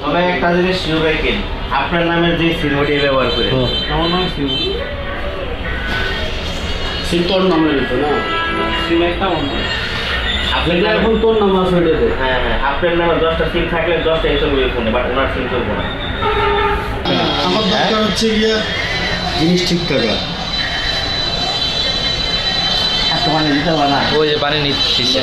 তবে একটা জিনিস শিওর রাখেন আপনার নামের যে সিমটি ব্যবহার করে। আমার নাম সিম সিম তোর নামে দিত না? সিম একটা অন্য আপনার এখন তোর নাম আছে হ্যাঁ হ্যাঁ। আপনার নামে দশটা সিম থাকলে দশটা এই চলবে ফোনে বাট ওনার সিম চলবো না। আমার দরকার হচ্ছে গিয়ে জিনিস ঠিক থাকা এত মানে দিতে হবে না। ওই যে পানি নিচ্ছে।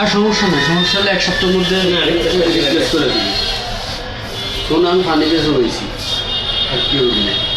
আর নাই আর সমস্যা নেই সমস্যা হলে এক সপ্তাহের মধ্যে করে দিবি। শোন আমি পানিতে জমেছি আর কেউ হইবে? না